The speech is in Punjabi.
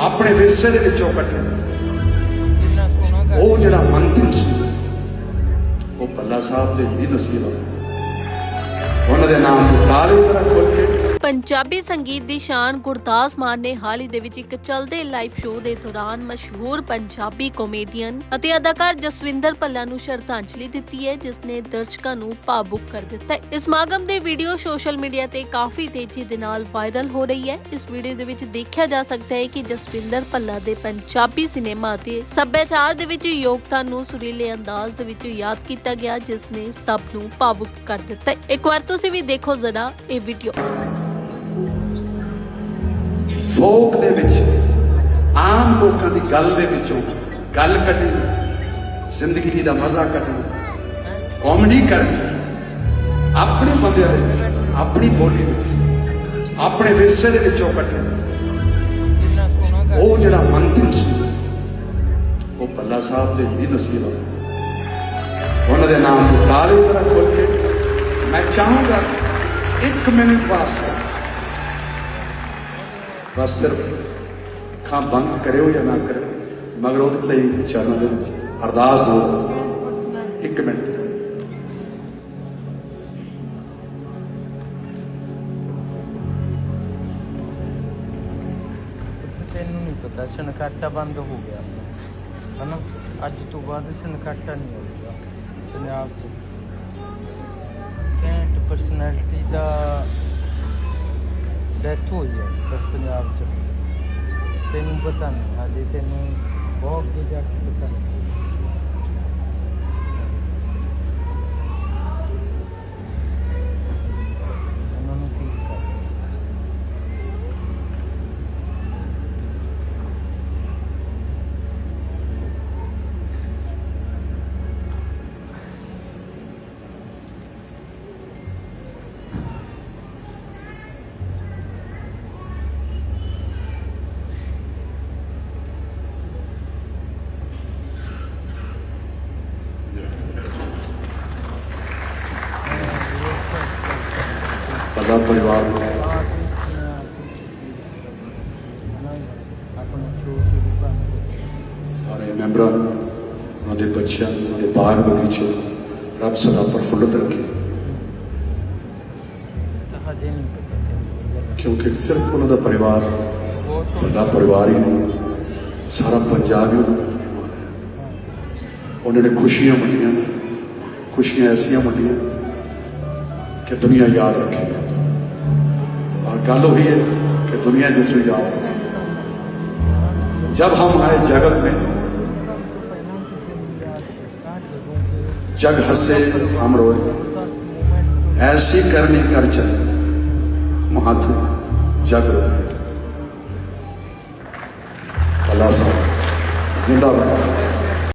ਆਪਣੇ ਵਿਰਸੇ ਦੇ ਵਿੱਚੋਂ ਕੱਢਿਆ ਉਹ ਜਿਹੜਾ ਮੰਤਨ ਸੀ ਉਹ ਪੱਲਾ ਸਾਹਿਬ ਦੇ ਵੀ ਨਸੀਬ ਆ। ਉਹਨਾਂ ਦੇ ਨਾਮ ਤੇ ਤਾਲੇ ਤਰ੍ਹਾਂ ਖੋਲ ਕੇ ਪੰਜਾਬੀ ਸੰਗੀਤ ਦੀ ਸ਼ਾਨ ਗੁਰਦਾਸ ਮਾਨ ਨੇ ਹਾਲ ਹੀ ਦੇ ਵਿੱਚ ਇੱਕ ਚਲਦੇ ਲਾਈਵ ਸ਼ੋਅ ਦੇ ਦੌਰਾਨ ਮਸ਼ਹੂਰ ਪੰਜਾਬੀ ਕਾਮੇਡੀਅਨ ਅਤੇ ਅਦਾਕਾਰ ਜਸਵਿੰਦਰ ਭੱਲਾ ਨੂੰ ਸ਼ਰਧਾਂਜਲੀ ਦਿੱਤੀ ਹੈ, ਜਿਸ ਨੇ ਦਰਸ਼ਕਾਂ ਨੂੰ ਭਾਵੁਕ ਕਰ ਦਿੱਤਾ ਹੈ। ਇਸ ਸਮਾਗਮ ਦੀ ਵੀਡੀਓ ਸੋਸ਼ਲ ਮੀਡੀਆ ਤੇ ਕਾਫੀ ਤੇਜ਼ੀ ਦੇ ਨਾਲ ਵਾਇਰਲ ਹੋ ਰਹੀ ਹੈ। ਇਸ ਵੀਡੀਓ ਦੇ ਵਿੱਚ ਦੇਖਿਆ ਜਾ ਸਕਦਾ ਹੈ ਕਿ ਜਸਵਿੰਦਰ ਭੱਲਾ ਦੇ ਪੰਜਾਬੀ ਸਿਨੇਮਾ ਅਤੇ ਸੱਭਿਆਚਾਰ ਦੇ ਵਿੱਚ ਯੋਗਤਾ ਨੂੰ ਸੁਰੀਲੇ ਅੰਦਾਜ਼ ਦੇ ਵਿੱਚ ਯਾਦ ਕੀਤਾ ਗਿਆ, ਜਿਸ ਨੇ ਸਭ ਨੂੰ ਭਾਵੁਕ ਕਰ ਦਿੱਤਾ ਹੈ। ਇੱਕ ਵਾਰ ਤੁਸੀਂ ਵੀ ਦੇਖੋ ਜ਼ਰਾ ਇਹ ਵੀਡੀਓ ਫੋਕ ਦੇ ਵਿੱਚ, ਆਮ ਲੋਕਾਂ ਦੀ ਗੱਲ ਦੇ ਵਿੱਚੋਂ ਗੱਲ ਕੱਢਣੀ, ਜ਼ਿੰਦਗੀ ਦਾ ਮਜ਼ਾ ਕੱਢਣਾ ਕਾਮੇਡੀ ਕਰਨੀ, ਆਪਣੇ ਬੰਦਿਆਂ ਦੇ ਵਿੱਚ, ਆਪਣੀ ਬੋਲੀ ਵਿੱਚ ਆਪਣੇ ਵਿਰਸੇ ਦੇ ਵਿੱਚੋਂ ਕੱਢਣਾ। ਉਹ ਜਿਹੜਾ ਮੰਤਨ ਸੀ, ਉਹ ਪੱਲਾ ਸਾਹਿਬ ਦੇ ਵੀ ਨਸੀਬ ਆ। ਉਹਨਾਂ ਦੇ ਨਾਮ ਤੇ ਤਾਲੇ ਤਰ੍ਹਾਂ ਖੋਲ ਕੇ, ਮੈਂ ਚਾਹੂੰਗਾ ਇੱਕ ਮਿੰਟ ਵਾਸਤੇ ਬਸ ਸਿਰਫ ਅੱਖਾਂ ਬੰਦ ਕਰਿਓ ਜਾਂ ਨਾ ਕਰਿਓ, ਮਗਰ ਉਹਦੇ ਲਈ ਚਰਨਾਂ ਦੇ ਵਿੱਚ ਅਰਦਾਸ ਹੋ। ਇੱਕ ਮਿੰਟ। ਦੇ ਤੈਨੂੰ ਨਹੀਂ ਪਤਾ ਸਨਕਾਟਾ ਬੰਦ ਹੋ ਗਿਆ। ਹਨਾ? ਅੱਜ ਤੋਂ ਬਾਅਦ ਸਨਕਾਟਾ ਨਹੀਂ ਹੋਊਗਾ, ਪੰਜਾਬ 'ਚ। ਕੈਂਟ ਪਰਸਨੈਲਿਟੀ ਦਾ ਡੈਥ ਹੋਈ ਹੈ ਪਰ ਪੰਜਾਬ 'ਚ। ਤੈਨੂੰ ਪਤਾ ਨਹੀਂ ਹਾਲੇ ਤੈਨੂੰ ਬਹੁਤ ਕੁਝ ਪਤਾ ਨਹੀਂ ਉਹਨਾਂ ਨੂੰ ਫੀਲ ਕਰ ਪੱਲਾ ਪਰਿਵਾਰ ਨੂੰ। ਸਾਰੇ ਮੈਂਬਰਾਂ ਨੂੰ, ਉਹਨਾਂ ਦੇ ਬੱਚਿਆਂ ਨੂੰ, ਉਹਨਾਂ ਦੇ ਬਾਗ ਬਗੀਚੇ ਰੱਬ ਸਦਾ ਪ੍ਰਫੁੱਲਤ ਰੱਖੇ। ਕਿਉਂਕਿ ਸਿਰਫ ਉਹਨਾਂ ਦਾ ਪਰਿਵਾਰ, ਵੱਡਾ ਪਰਿਵਾਰ ਹੀ ਨਹੀਂ, ਸਾਰਾ ਪੰਜਾਬ ਹੀ ਉਹਨਾਂ ਦਾ ਪਰਿਵਾਰ ਹੈ। ਉਹਨਾਂ ਨੇ ਖੁਸ਼ੀਆਂ ਵੰਡੀਆਂ ਖੁਸ਼ੀਆਂ ਐਸੀਆਂ ਵੰਡੀਆਂ ਕਿ ਦੁਨੀਆ ਯਾਦ ਰੱਖੇਗੀ ਗੱਲ ਉਹੀ है कि दुनिया जिसको याद रखे जब हम आए जगत में जग हंसे हम रोए ऐसी करनी कर चले वहां से जग रोए अल्लाह साहब जिंदाबाद